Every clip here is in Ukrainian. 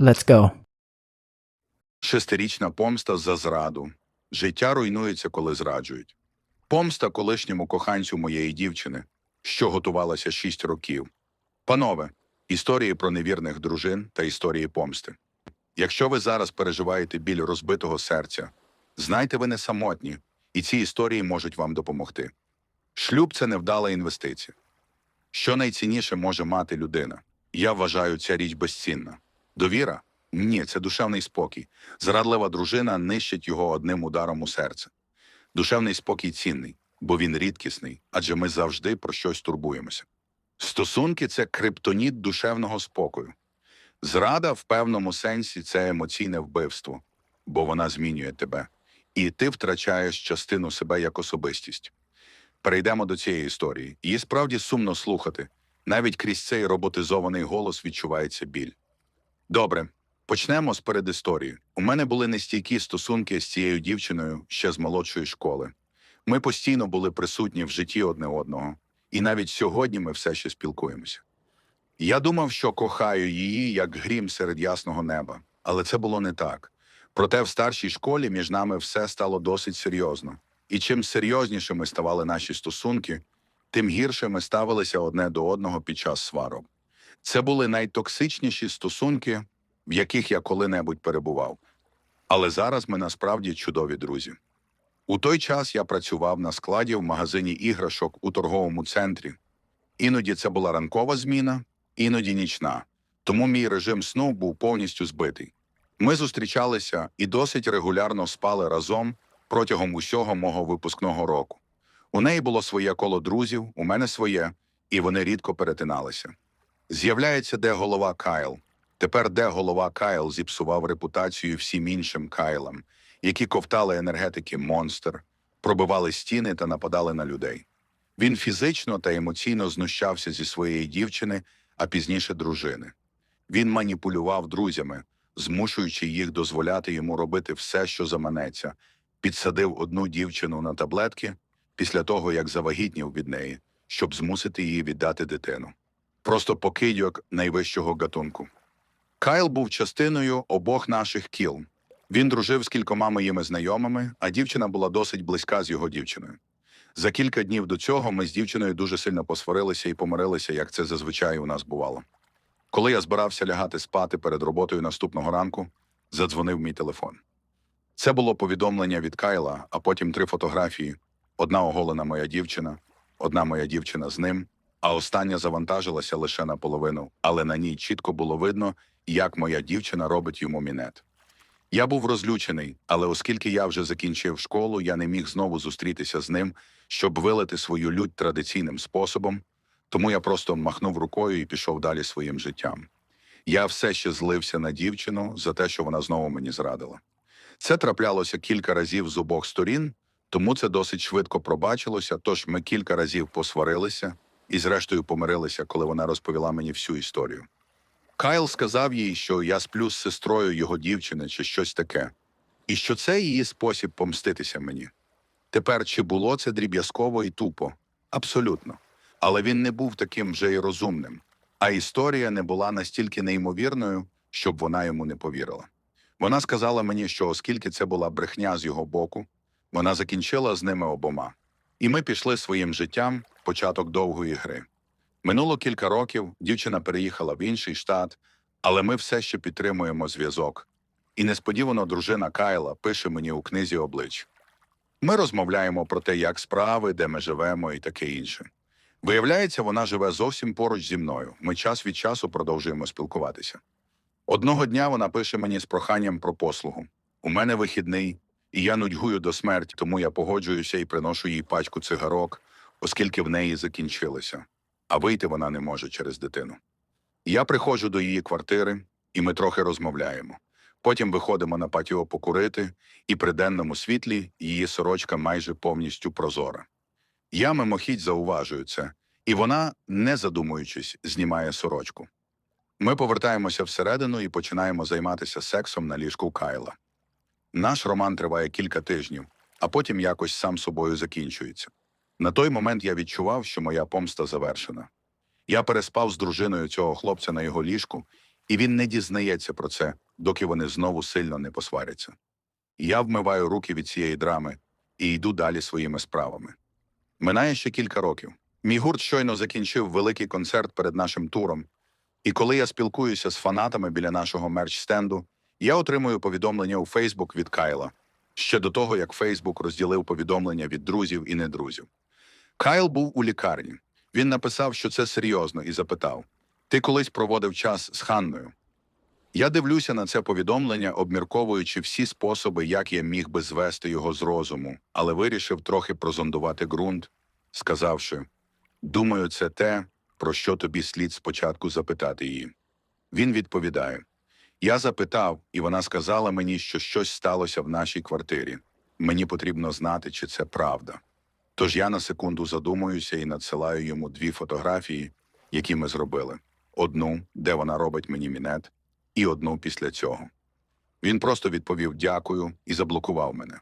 Let's go. Шестирічна помста за зраду. Життя руйнується, коли зраджують. Помста колишньому коханцю моєї дівчини, що готувалася шість років. Панове, історії про невірних дружин та історії помсти. Якщо ви зараз переживаєте біль розбитого серця, знайте, ви не самотні, і ці історії можуть вам допомогти. Шлюб це невдала інвестиція. Що найцінніше може мати людина? Я вважаю ця річ безцінна. Довіра? Ні, це душевний спокій. Зрадлива дружина нищить його одним ударом у серце. Душевний спокій цінний, бо він рідкісний, адже ми завжди про щось турбуємося. Стосунки це криптоніт душевного спокою. Зрада в певному сенсі це емоційне вбивство, бо вона змінює тебе, і ти втрачаєш частину себе як особистість. Перейдемо до цієї історії. Її справді сумно слухати. Навіть крізь цей роботизований голос відчувається біль. Добре, почнемо з передісторії. У мене були нестійкі стосунки з цією дівчиною ще з молодшої школи. Ми постійно були присутні в житті одне одного, і навіть сьогодні ми все ще спілкуємося. Я думав, що кохаю її як грім серед ясного неба, але це було не так. Проте в старшій школі між нами все стало досить серйозно. І чим серйознішими ставали наші стосунки, тим гірше ми ставилися одне до одного під час сварок. Це були найтоксичніші стосунки, в яких я коли-небудь перебував. Але зараз ми насправді чудові друзі. У той час я працював на складі в магазині іграшок у торговому центрі. Іноді це була ранкова зміна, іноді нічна, тому мій режим сну був повністю збитий. Ми зустрічалися і досить регулярно спали разом протягом усього мого випускного року. У неї було своє коло друзів, у мене своє, і вони рідко перетиналися. З'являється де голова Кайл. Тепер де голова Кайл зіпсував репутацію всім іншим Кайлам, які ковтали енергетики монстр, пробивали стіни та нападали на людей. Він фізично та емоційно знущався зі своєї дівчини, а пізніше дружини. Він маніпулював друзями, змушуючи їх дозволяти йому робити все, що заманеться, підсадив одну дівчину на таблетки після того, як завагітнів від неї, щоб змусити її віддати дитину. Просто покидьок найвищого гатунку. Кайл був частиною обох наших кіл. Він дружив з кількома моїми знайомими, а дівчина була досить близька з його дівчиною. За кілька днів до цього ми з дівчиною дуже сильно посварилися і помирилися, як це зазвичай у нас бувало. Коли я збирався лягати спати перед роботою наступного ранку, задзвонив мій телефон. Це було повідомлення від Кайла, а потім три фотографії: одна оголена моя дівчина, одна моя дівчина з ним, а остання завантажилася лише наполовину, але на ній чітко було видно, як моя дівчина робить йому мінет. Я був розлючений, але оскільки я вже закінчив школу, я не міг знову зустрітися з ним, щоб вилити свою лють традиційним способом, тому я просто махнув рукою і пішов далі своїм життям. Я все ще злився на дівчину за те, що вона знову мені зрадила. Це траплялося кілька разів з обох сторін, тому це досить швидко пробачилося, тож ми кілька разів посварилися і, зрештою, помирилися, коли вона розповіла мені всю історію. Кайл сказав їй, що я сплю з сестрою його дівчини чи щось таке, і що це її спосіб помститися мені. Тепер чи було це дріб'язково і тупо? Абсолютно. Але він не був таким вже й розумним, а історія не була настільки неймовірною, щоб вона йому не повірила. Вона сказала мені, що оскільки це була брехня з його боку, вона закінчила з ними обома. І ми пішли своїм життям початок довгої гри. Минуло кілька років, дівчина переїхала в інший штат, але ми все ще підтримуємо зв'язок. І несподівано дружина Кайла пише мені у книзі облич. Ми розмовляємо про те, як справи, де ми живемо і таке інше. Виявляється, вона живе зовсім поруч зі мною. Ми час від часу продовжуємо спілкуватися. Одного дня вона пише мені з проханням про послугу. У мене вихідний, і я нудьгую до смерті, тому я погоджуюся і приношу їй пачку цигарок, оскільки в неї закінчилися, а вийти вона не може через дитину. Я приходжу до її квартири, і ми трохи розмовляємо. Потім виходимо на патіо покурити, і при денному світлі її сорочка майже повністю прозора. Я мимохідь зауважую це, і вона, не задумуючись, знімає сорочку. Ми повертаємося всередину і починаємо займатися сексом на ліжку Кайла. Наш роман триває кілька тижнів, а потім якось сам собою закінчується. На той момент я відчував, що моя помста завершена. Я переспав з дружиною цього хлопця на його ліжку, І він не дізнається про це, доки вони знову сильно не посваряться. Я вмиваю руки від цієї драми і йду далі своїми справами. Минає ще кілька років. Мій гурт щойно закінчив великий концерт перед нашим туром, і коли я спілкуюся з фанатами біля нашого мерч-стенду, я отримую повідомлення у Фейсбук від Кайла ще до того, як Фейсбук розділив повідомлення від друзів і недрузів. Кайл був у лікарні. Він написав, що це серйозно, і запитав: Ти колись проводив час з Ханною? Я дивлюся на це повідомлення, обмірковуючи всі способи, як я міг би звести його з розуму, але вирішив трохи прозондувати ґрунт, сказавши: Думаю, це те, про що тобі слід спочатку запитати її. Він відповідає: Я запитав, і вона сказала мені, що щось сталося в нашій квартирі. Мені потрібно знати, чи це правда. Тож я на секунду задумуюся і надсилаю йому дві фотографії, які ми зробили: одну, де вона робить мені мінет, і одну після цього. Він просто відповів дякую і заблокував мене.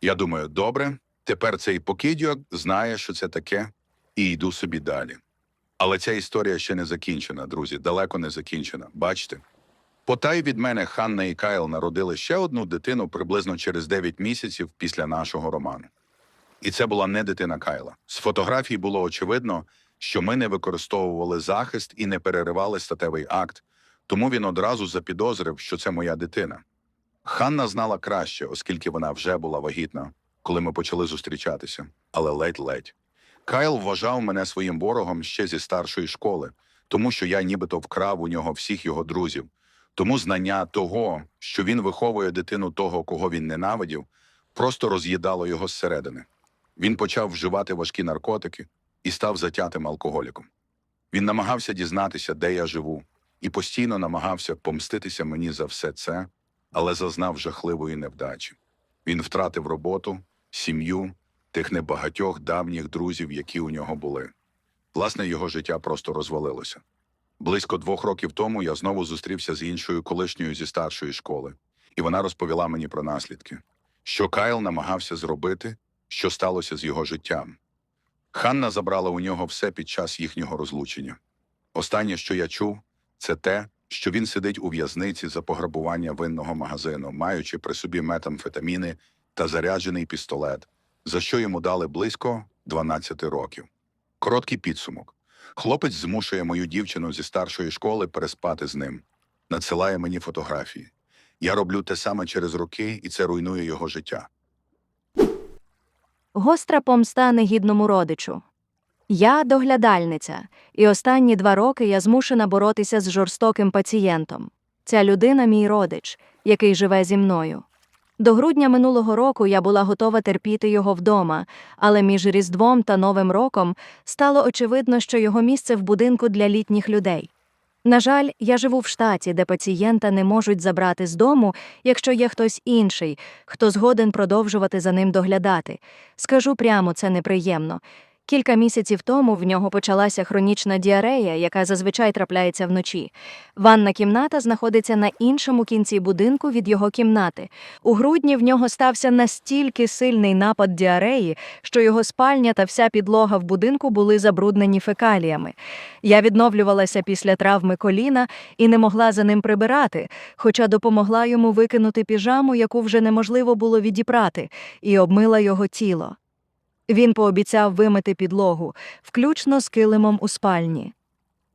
Я думаю, добре, тепер цей покидьок знає, що це таке, і йду собі далі. Але ця історія ще не закінчена, друзі, далеко не закінчена. Бачите? Потай від мене Ханна і Кайл народили ще одну дитину приблизно через 9 місяців після нашого роману. І це була не дитина Кайла. З фотографій було очевидно, що ми не використовували захист і не переривали статевий акт, тому він одразу запідозрив, що це моя дитина. Ханна знала краще, оскільки вона вже була вагітна, коли ми почали зустрічатися, але ледь-ледь. Кайл вважав мене своїм ворогом ще зі старшої школи, тому що я нібито вкрав у нього всіх його друзів. Тому знання того, що він виховує дитину того, кого він ненавидів, просто роз'їдало його зсередини. Він почав вживати важкі наркотики і став затятим алкоголіком. Він намагався дізнатися, де я живу, і постійно намагався помститися мені за все це, але зазнав жахливої невдачі. Він втратив роботу, сім'ю, тих небагатьох давніх друзів, які у нього були. Власне, його життя просто розвалилося. Близько двох років тому я знову зустрівся з іншою колишньою зі старшої школи, і вона розповіла мені про наслідки, що Кайл намагався зробити, що сталося з його життям. Ханна забрала у нього все під час їхнього розлучення. Останнє, що я чув, це те, що він сидить у в'язниці за пограбування винного магазину, маючи при собі метамфетаміни та заряджений пістолет, за що йому дали близько 12 років. Короткий підсумок. Хлопець змушує мою дівчину зі старшої школи переспати з ним, надсилає мені фотографії. Я роблю те саме через роки, і це руйнує його життя. Гостра помста негідному родичу. Я доглядальниця, і останні два роки я змушена боротися з жорстоким пацієнтом. Ця людина мій родич, який живе зі мною. До грудня минулого року я була готова терпіти його вдома, але між Різдвом та Новим роком стало очевидно, що його місце в будинку для літніх людей. На жаль, я живу в штаті, де пацієнта не можуть забрати з дому, якщо є хтось інший, хто згоден продовжувати за ним доглядати. Скажу прямо, це неприємно. Кілька місяців тому в нього почалася хронічна діарея, яка зазвичай трапляється вночі. Ванна кімната знаходиться на іншому кінці будинку від його кімнати. У грудні в нього стався настільки сильний напад діареї, що його спальня та вся підлога в будинку були забруднені фекаліями. Я відновлювалася після травми коліна і не могла за ним прибирати, хоча допомогла йому викинути піжаму, яку вже неможливо було відіпрати, і обмила його тіло. Він пообіцяв вимити підлогу, включно з килимом у спальні.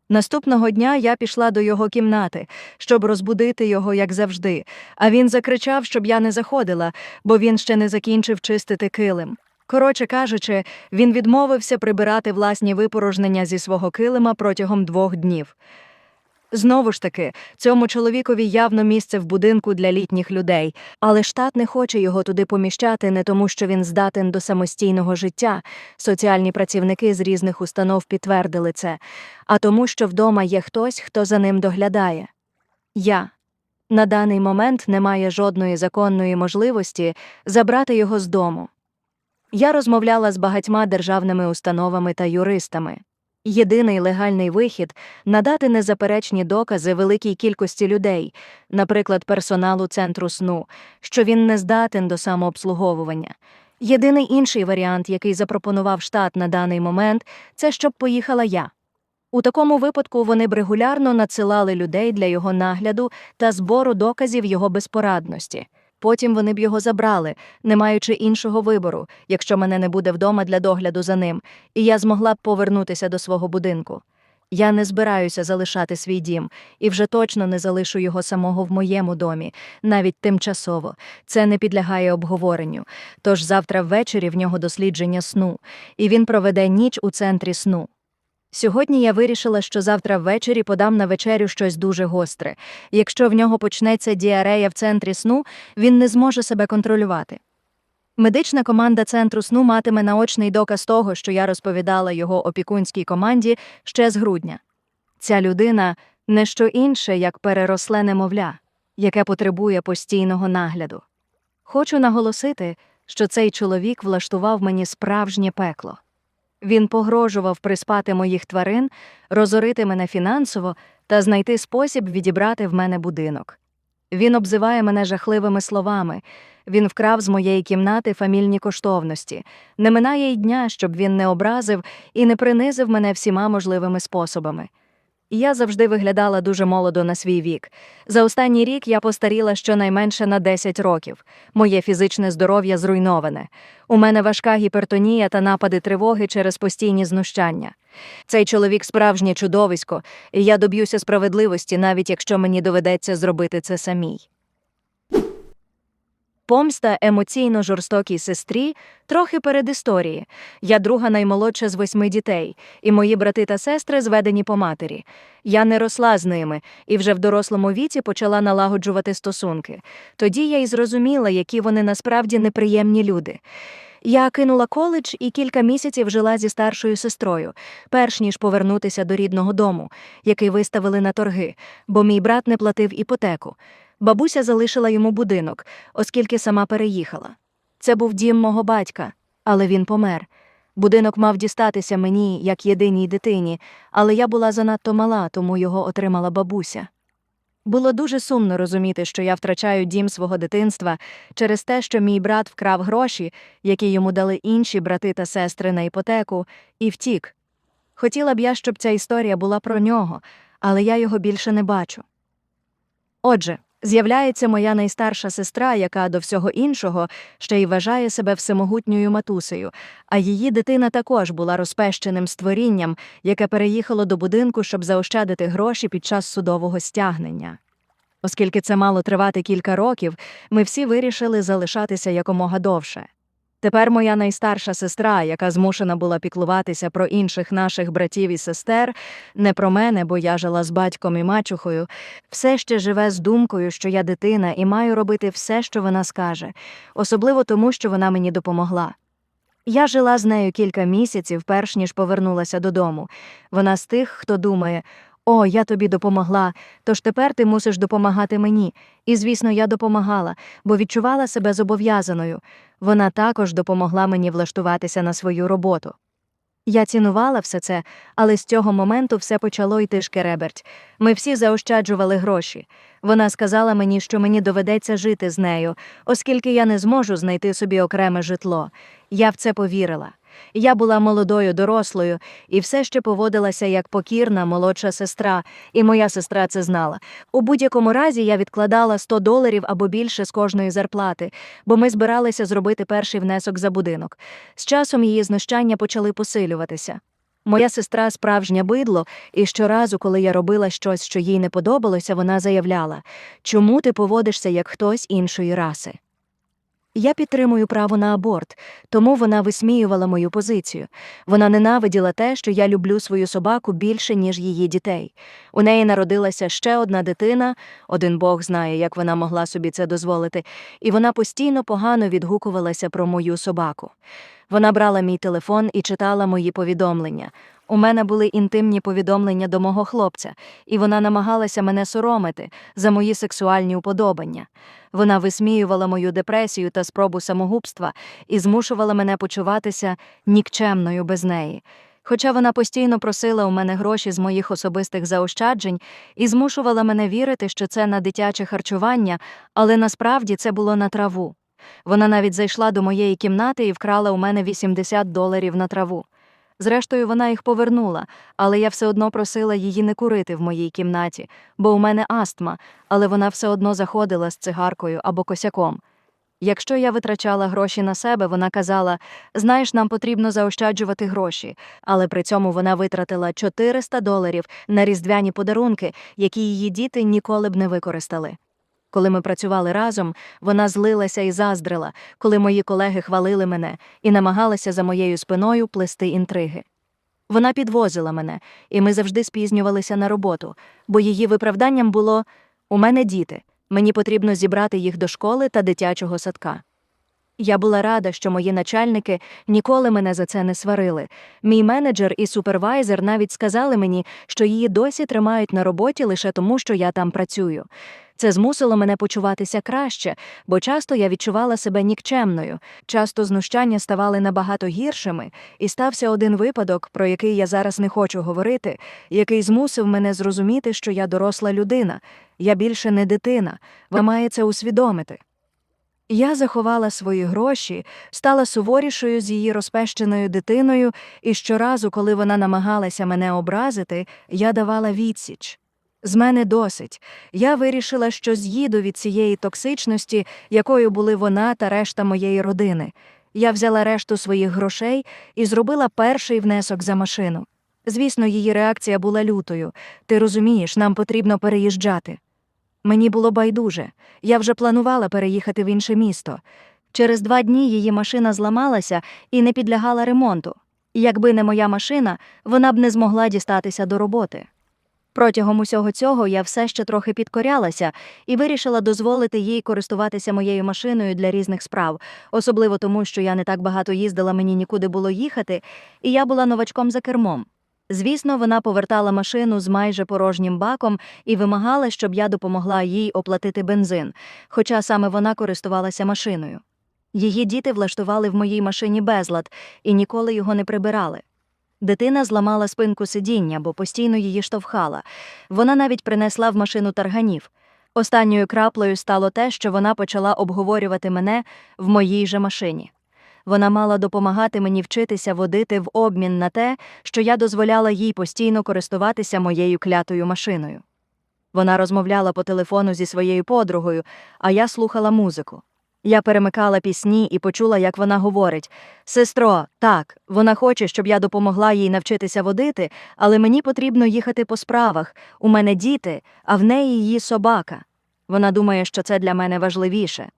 Наступного дня я пішла до його кімнати, щоб розбудити його, як завжди, а він закричав, щоб я не заходила, бо він ще не закінчив чистити килим. Коротше кажучи, він відмовився прибирати власні випорожнення зі свого килима протягом двох днів. Знову ж таки, цьому чоловікові явно місце в будинку для літніх людей, але штат не хоче його туди поміщати не тому, що він здатен до самостійного життя. Соціальні працівники з різних установ підтвердили це, а тому, що вдома є хтось, хто за ним доглядає. Я на даний момент немає жодної законної можливості забрати його з дому. Я розмовляла з багатьма державними установами та юристами. Єдиний легальний вихід надати незаперечні докази великій кількості людей, наприклад, персоналу центру сну, що він не здатен до самообслуговування. Єдиний інший варіант, який запропонував штат на даний момент, це щоб поїхала я. У такому випадку вони б регулярно надсилали людей для його нагляду та збору доказів його безпорадності. Потім вони б його забрали, не маючи іншого вибору, якщо мене не буде вдома для догляду за ним, і я змогла б повернутися до свого будинку. Я не збираюся залишати свій дім і вже точно не залишу його самого в моєму домі, навіть тимчасово. Це не підлягає обговоренню. Тож завтра ввечері в нього дослідження сну, і він проведе ніч у центрі сну. Сьогодні я вирішила, що завтра ввечері подам на вечерю щось дуже гостре. Якщо в нього почнеться діарея в центрі сну, він не зможе себе контролювати. Медична команда центру сну матиме наочний доказ того, що я розповідала його опікунській команді ще з грудня. Ця людина не що інше, як переросле немовля, яке потребує постійного нагляду. Хочу наголосити, що цей чоловік влаштував мені справжнє пекло. Він погрожував приспати моїх тварин, розорити мене фінансово та знайти спосіб відібрати в мене будинок. Він обзиває мене жахливими словами. Він вкрав з моєї кімнати фамільні коштовності. Не минає й дня, щоб він не образив і не принизив мене всіма можливими способами. Я завжди виглядала дуже молодо на свій вік. За останній рік я постаріла щонайменше на 10 років. Моє фізичне здоров'я зруйноване. У мене важка гіпертонія та напади тривоги через постійні знущання. Цей чоловік справжнє чудовисько, і я доб'юся справедливості, навіть якщо мені доведеться зробити це самій. Помста емоційно жорстокій сестрі трохи перед історії. Я друга наймолодша з восьми дітей, і мої брати та сестри зведені по матері. Я не росла з ними і вже в дорослому віці почала налагоджувати стосунки. Тоді я й зрозуміла, які вони насправді неприємні люди. Я кинула коледж і кілька місяців жила зі старшою сестрою, перш ніж повернутися до рідного дому, який виставили на торги, бо мій брат не платив іпотеку. Бабуся залишила йому будинок, оскільки сама переїхала. Це був дім мого батька, але він помер. Будинок мав дістатися мені як єдиній дитині, але я була занадто мала, тому його отримала бабуся. Було дуже сумно розуміти, що я втрачаю дім свого дитинства через те, що мій брат вкрав гроші, які йому дали інші брати та сестри на іпотеку, і втік. Хотіла б я, щоб ця історія була про нього, але я його більше не бачу. Отже, з'являється моя найстарша сестра, яка до всього іншого ще й вважає себе всемогутньою матусею, а її дитина також була розпещеним створінням, яке переїхало до будинку, щоб заощадити гроші під час судового стягнення. Оскільки це мало тривати кілька років, ми всі вирішили залишатися якомога довше. Тепер моя найстарша сестра, яка змушена була піклуватися про інших наших братів і сестер, не про мене, бо я жила з батьком і мачухою, все ще живе з думкою, що я дитина і маю робити все, що вона скаже, особливо тому, що вона мені допомогла. Я жила з нею кілька місяців, перш ніж повернулася додому. Вона з тих, хто думає: О, я тобі допомогла, тож тепер ти мусиш допомагати мені. І, звісно, я допомагала, бо відчувала себе зобов'язаною. Вона також допомогла мені влаштуватися на свою роботу. Я цінувала все це, але з цього моменту все почало йти шкереберть. Ми всі заощаджували гроші. Вона сказала мені, що мені доведеться жити з нею, оскільки я не зможу знайти собі окреме житло. Я в це повірила. Я була молодою дорослою і все ще поводилася як покірна молодша сестра, і моя сестра це знала. У будь-якому разі я відкладала 100 доларів або більше з кожної зарплати, бо ми збиралися зробити перший внесок за будинок. З часом її знущання почали посилюватися. Моя сестра справжнє бидло, і щоразу, коли я робила щось, що їй не подобалося, вона заявляла чому ти поводишся як хтось іншої раси. Я підтримую право на аборт, тому вона висміювала мою позицію. Вона ненавиділа те, що я люблю свою собаку більше, ніж її дітей. У неї народилася ще одна дитина, один Бог знає, як вона могла собі це дозволити, і вона постійно погано відгукувалася про мою собаку. Вона брала мій телефон і читала мої повідомлення. У мене були інтимні повідомлення до мого хлопця, і вона намагалася мене соромити за мої сексуальні уподобання. Вона висміювала мою депресію та спробу самогубства і змушувала мене почуватися нікчемною без неї. Хоча вона постійно просила у мене гроші з моїх особистих заощаджень і змушувала мене вірити, що це на дитяче харчування, але насправді це було на траву. Вона навіть зайшла до моєї кімнати і вкрала у мене 80 доларів на траву. Зрештою, вона їх повернула, але я все одно просила її не курити в моїй кімнаті, бо у мене астма, але вона все одно заходила з цигаркою або косяком. Якщо я витрачала гроші на себе, вона казала: знаєш, нам потрібно заощаджувати гроші, але при цьому вона витратила 400 доларів на різдвяні подарунки, які її діти ніколи б не використали. Коли ми працювали разом, вона злилася і заздрила, коли мої колеги хвалили мене і намагалася за моєю спиною плести інтриги. Вона підвозила мене, і ми завжди спізнювалися на роботу, бо її виправданням було у мене діти, мені потрібно зібрати їх до школи та дитячого садка. Я була рада, що мої начальники ніколи мене за це не сварили. Мій менеджер і супервайзер навіть сказали мені, що її досі тримають на роботі лише тому, що я там працюю. Це змусило мене почуватися краще, бо часто я відчувала себе нікчемною, часто знущання ставали набагато гіршими, і стався один випадок, про який я зараз не хочу говорити, який змусив мене зрозуміти, що я доросла людина, я більше не дитина, ви має це усвідомити. Я заховала свої гроші, стала суворішою з її розпещеною дитиною, і щоразу, коли вона намагалася мене образити, я давала відсіч. З мене досить. Я вирішила, що з'їду від цієї токсичності, якою були вона та решта моєї родини. Я взяла решту своїх грошей і зробила перший внесок за машину. Звісно, її реакція була лютою. Ти розумієш, нам потрібно переїжджати. Мені було байдуже. Я вже планувала переїхати в інше місто. Через два дні її машина зламалася і не підлягала ремонту. Якби не моя машина, вона б не змогла дістатися до роботи. Протягом усього цього я все ще трохи підкорялася і вирішила дозволити їй користуватися моєю машиною для різних справ, особливо тому, що я не так багато їздила, мені нікуди було їхати, і я була новачком за кермом. Звісно, вона повертала машину з майже порожнім баком і вимагала, щоб я допомогла їй оплатити бензин, хоча саме вона користувалася машиною. Її діти влаштували в моїй машині безлад і ніколи його не прибирали. Дитина зламала спинку сидіння, бо постійно її штовхала. Вона навіть принесла в машину тарганів. Останньою краплею стало те, що вона почала обговорювати мене в моїй же машині. Вона мала допомагати мені вчитися водити в обмін на те, що я дозволяла їй постійно користуватися моєю клятою машиною. Вона розмовляла по телефону зі своєю подругою, а я слухала музику. Я перемикала пісні і почула, як вона говорить: Сестро, так, вона хоче, щоб я допомогла їй навчитися водити, але мені потрібно їхати по справах. У мене діти, а в неї її собака. Вона думає, що це для мене важливіше.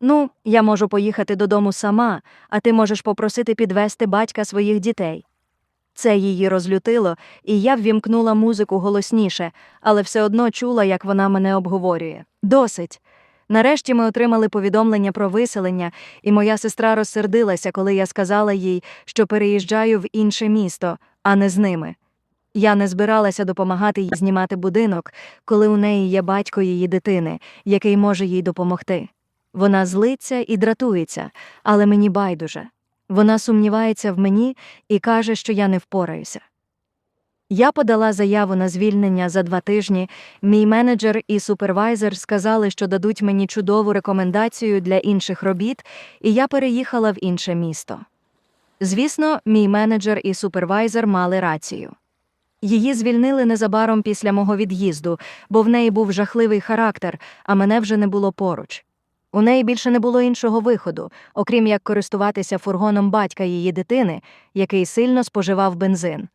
Ну, я можу поїхати додому сама, а ти можеш попросити підвести батька своїх дітей. Це її розлютило, і я ввімкнула музику голосніше, але все одно чула, як вона мене обговорює. Досить. Нарешті ми отримали повідомлення про виселення, і моя сестра розсердилася, коли я сказала їй, що переїжджаю в інше місто, а не з ними. Я не збиралася допомагати їй знімати будинок, коли у неї є батько її дитини, який може їй допомогти. Вона злиться і дратується, але мені байдуже. Вона сумнівається в мені і каже, що я не впораюся. Я подала заяву на звільнення за два тижні. Мій менеджер і супервайзер сказали, що дадуть мені чудову рекомендацію для інших робіт, і я переїхала в інше місто. Звісно, мій менеджер і супервайзер мали рацію. Її звільнили незабаром після мого від'їзду, бо в неї був жахливий характер, а мене вже не було поруч. У неї більше не було іншого виходу, окрім як користуватися фургоном батька її дитини, який сильно споживав бензин.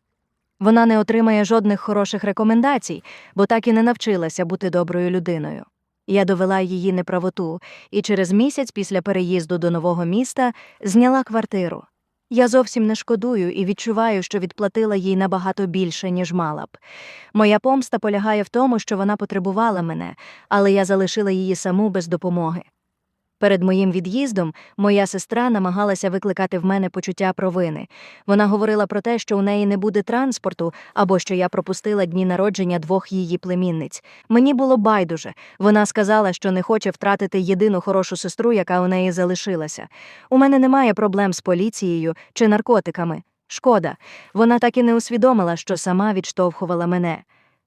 Вона не отримає жодних хороших рекомендацій, бо так і не навчилася бути доброю людиною. Я довела її неправоту і через місяць після переїзду до нового міста зняла квартиру. Я зовсім не шкодую і відчуваю, що відплатила їй набагато більше, ніж мала б. Моя помста полягає в тому, що вона потребувала мене, але я залишила її саму без допомоги. Перед моїм від'їздом моя сестра намагалася викликати в мене почуття провини. Вона говорила про те, що у неї не буде транспорту, або що я пропустила дні народження двох її племінниць. Мені було байдуже. Вона сказала, що не хоче втратити єдину хорошу сестру, яка у неї залишилася. У мене немає проблем з поліцією чи наркотиками. Шкода, вона так і не усвідомила, що сама відштовхувала мене.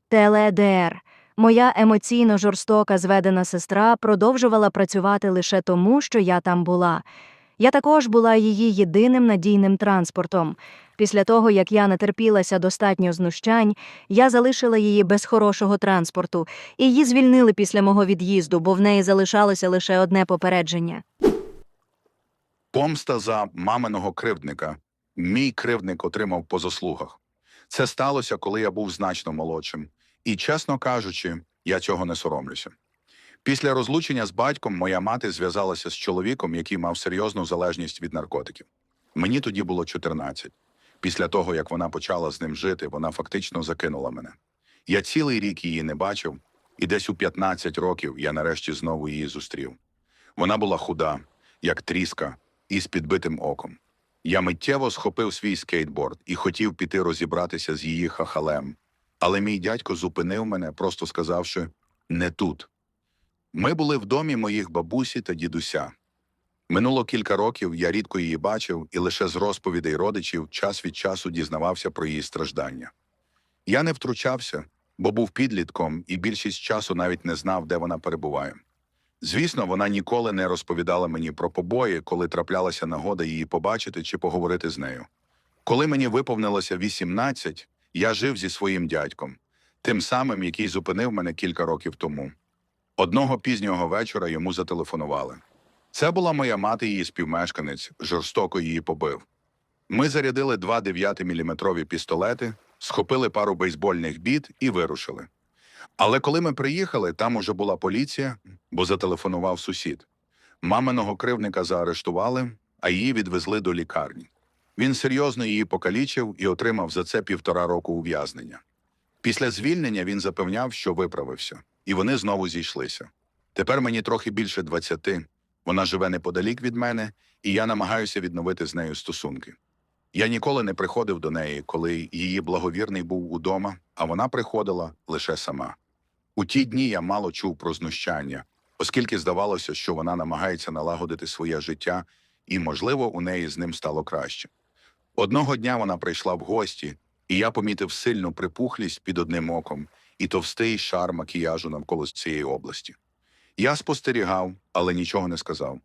ТЛДР. Моя емоційно жорстока зведена сестра продовжувала працювати лише тому, що я там була. Я також була її єдиним надійним транспортом. Після того, як я натерпілася достатньо знущань, я залишила її без хорошого транспорту, і її звільнили після мого від'їзду, бо в неї залишалося лише одне попередження. Помста за маминого кривдника. Мій кривдник отримав по заслугах. Це сталося, коли я був значно молодшим. І, чесно кажучи, я цього не соромлюся. Після розлучення з батьком моя мати зв'язалася з чоловіком, який мав серйозну залежність від наркотиків. Мені тоді було 14. Після того, як вона почала з ним жити, вона фактично закинула мене. Я цілий рік її не бачив, і десь у 15 років я нарешті знову її зустрів. Вона була худа, як тріска, і з підбитим оком. Я миттєво схопив свій скейтборд і хотів піти розібратися з її хахалем. Але мій дядько зупинив мене, просто сказавши не тут. Ми були в домі моїх бабусі та дідуся. Минуло кілька років, я рідко її бачив, і лише з розповідей родичів час від часу дізнавався про її страждання. Я не втручався, бо був підлітком і більшість часу навіть не знав, де вона перебуває. Звісно, вона ніколи не розповідала мені про побої, коли траплялася нагода її побачити чи поговорити з нею. Коли мені виповнилося 18, я жив зі своїм дядьком, тим самим, який зупинив мене кілька років тому. Одного пізнього вечора йому зателефонували. Це була моя мати, її співмешканець, жорстоко її побив. Ми зарядили два 9-мм пістолети, схопили пару бейсбольних біт і вирушили. Але коли ми приїхали, там уже була поліція, бо зателефонував сусід. Маминого кривника заарештували, а її відвезли до лікарні. Він серйозно її покалічив і отримав за це півтора року ув'язнення. Після звільнення він запевняв, що виправився, і вони знову зійшлися. Тепер мені трохи більше 20, вона живе неподалік від мене, і я намагаюся відновити з нею стосунки. Я ніколи не приходив до неї, коли її благовірний був удома, а вона приходила лише сама. У ті дні я мало чув про знущання, оскільки здавалося, що вона намагається налагодити своє життя, і, можливо, у неї з ним стало краще. Одного дня вона прийшла в гості, і я помітив сильну припухлість під одним оком і товстий шар макіяжу навколо цієї області. Я спостерігав, але нічого не сказав.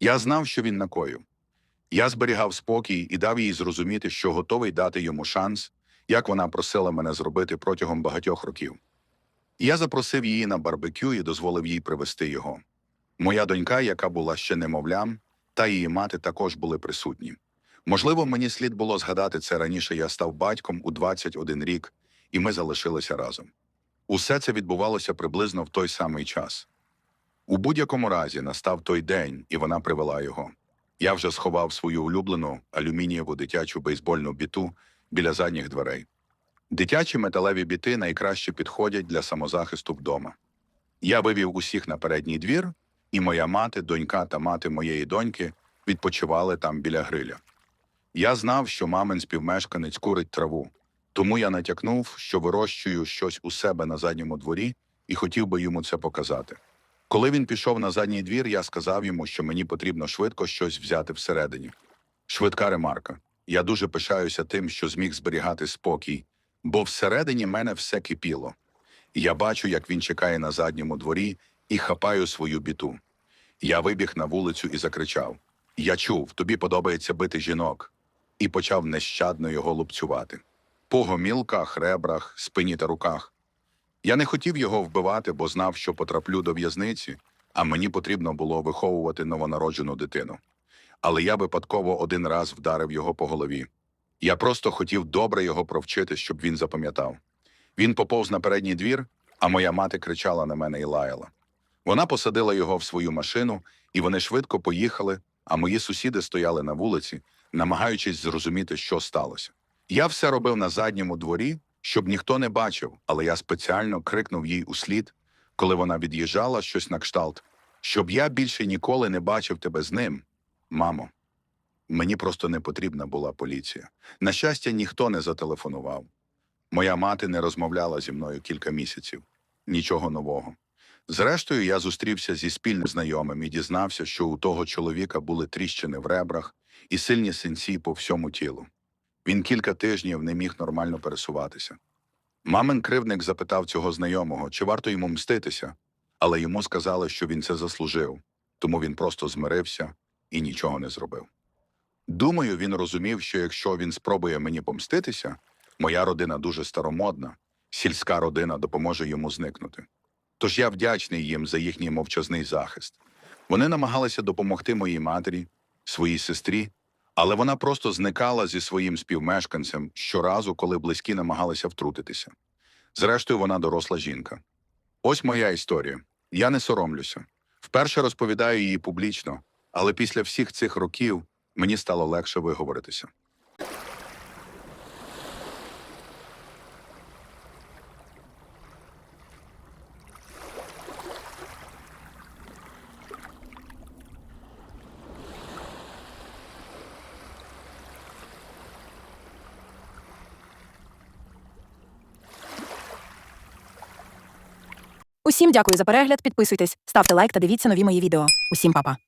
Я знав, що він накоїв. Я зберігав спокій і дав їй зрозуміти, що готовий дати йому шанс, як вона просила мене зробити протягом багатьох років. Я запросив її на барбекю і дозволив їй привезти його. Моя донька, яка була ще немовлям, та її мати також були присутні. Можливо, мені слід було згадати це раніше. Я став батьком у 21 рік, і ми залишилися разом. Усе це відбувалося приблизно в той самий час. У будь-якому разі настав той день, і вона привела його. Я вже сховав свою улюблену алюмінієву дитячу бейсбольну біту біля задніх дверей. Дитячі металеві біти найкраще підходять для самозахисту вдома. Я вивів усіх на передній двір, і моя мати, донька та мати моєї доньки відпочивали там біля гриля. Я знав, що мамин співмешканець курить траву, тому я натякнув, що вирощую щось у себе на задньому дворі і хотів би йому це показати. Коли він пішов на задній двір, я сказав йому, що мені потрібно швидко щось взяти всередині. Швидка ремарка. Я дуже пишаюся тим, що зміг зберігати спокій, бо всередині мене все кипіло. Я бачу, як він чекає на задньому дворі і хапаю свою біту. Я вибіг на вулицю і закричав: Я чув, тобі подобається бити жінок, і почав нещадно його лупцювати. По гомілках, ребрах, спині та руках. Я не хотів його вбивати, бо знав, що потраплю до в'язниці, а мені потрібно було виховувати новонароджену дитину. Але я випадково один раз вдарив його по голові. Я просто хотів добре його провчити, щоб він запам'ятав. Він поповз на передній двір, а моя мати кричала на мене і лаяла. Вона посадила його в свою машину, і вони швидко поїхали, а мої сусіди стояли на вулиці, намагаючись зрозуміти, що сталося. Я все робив на задньому дворі, щоб ніхто не бачив, але я спеціально крикнув їй услід, коли вона від'їжджала щось на кшталт, щоб я більше ніколи не бачив тебе з ним, мамо. Мені просто не потрібна була поліція. На щастя, ніхто не зателефонував. Моя мати не розмовляла зі мною кілька місяців. Нічого нового. Зрештою, я зустрівся зі спільним знайомим і дізнався, що у того чоловіка були тріщини в ребрах і сильні синці по всьому тілу. Він кілька тижнів не міг нормально пересуватися. Мамин кривник запитав цього знайомого, чи варто йому мститися, але йому сказали, що він це заслужив, тому він просто змирився, і нічого не зробив. Думаю, він розумів, що якщо він спробує мені помститися, моя родина дуже старомодна, сільська родина допоможе йому зникнути. Тож я вдячний їм за їхній мовчазний захист. Вони намагалися допомогти моїй матері, своїй сестрі, але вона просто зникала зі своїм співмешканцем щоразу, коли близькі намагалися втрутитися. Зрештою, вона доросла жінка. Ось моя історія. Я не соромлюся. Вперше розповідаю її публічно, але після всіх цих років мені стало легше виговоритися. Усім дякую за перегляд. Підписуйтесь, ставте лайк та дивіться нові мої відео. Усім па-па.